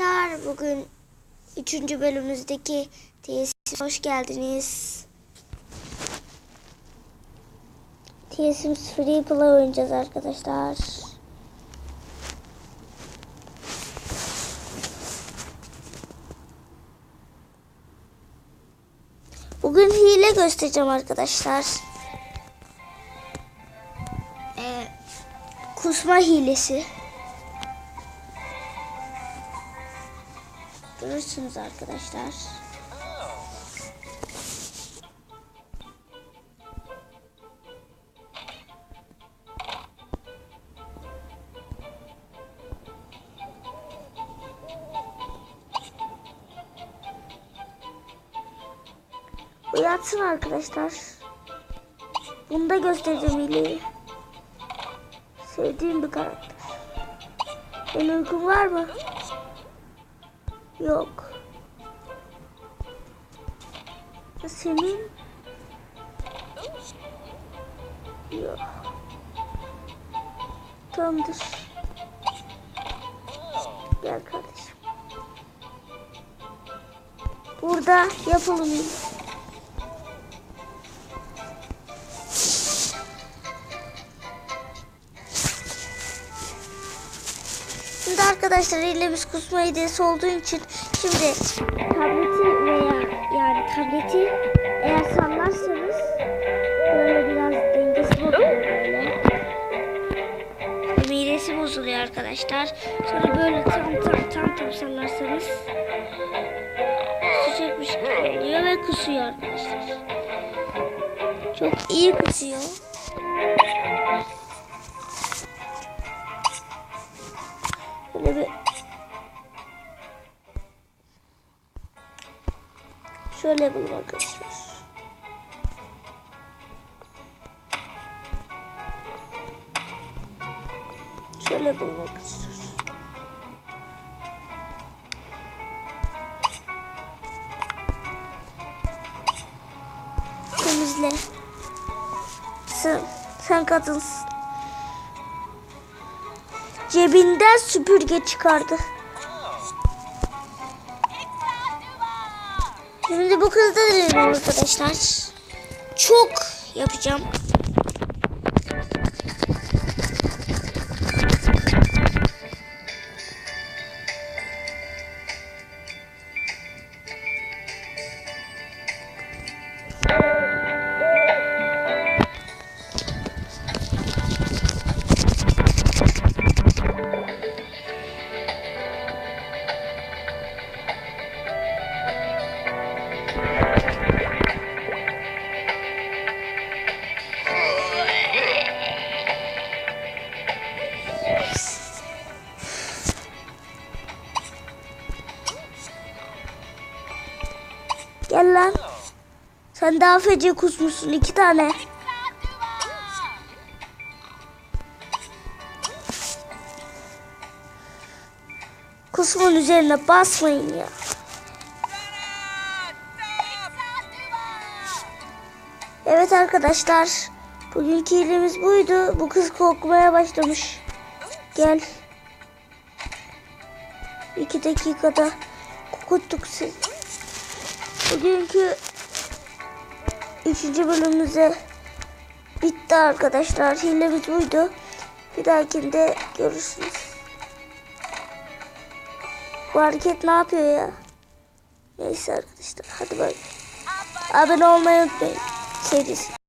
arkadaşlar. Bugün 3. bölümümüzdeki tesis hoş geldiniz. Tesimiz Free Play oynayacağız arkadaşlar. Bugün hile göstereceğim arkadaşlar. Ee, kusma hilesi. Görürsünüz arkadaşlar. Bu yatsın arkadaşlar. Bunu da göstereceğim hileyi. Sevdiğim bir karakter. Senin uykun var mı? Yok. Senin? Yok. Tamamdır. Gel kardeşim. Burada yapalım. Şimdi arkadaşlar elimiz kusma hediyesi olduğu için şimdi tableti veya yani tableti eğer sallarsanız böyle biraz dengesi bozuluyor böyle. Midesi bozuluyor arkadaşlar. Sonra böyle tam tam tam tam sallarsanız sıcakmış gibi oluyor ve kusuyor arkadaşlar. Çok iyi kusuyor. Şöyle yapalım arkadaşlar. Şöyle yapalım arkadaşlar. Temizle. Sen, sen kadınsın. Cebinden süpürge çıkardı. Şimdi bu kızda deneyelim arkadaşlar. Çok yapacağım. Gel lan. Sen daha feci kusmuşsun iki tane. Kusmun üzerine basmayın ya. Evet arkadaşlar. Bugünkü ilimiz buydu. Bu kız korkmaya başlamış. Gel. İki dakikada kokuttuk sizi. Bugünkü üçüncü bölümümüze bitti arkadaşlar. Hilemiz buydu. Bir dahakinde görürsünüz. Bu hareket ne yapıyor ya? Neyse arkadaşlar hadi bay. Abone olmayı unutmayın. Sevgisi.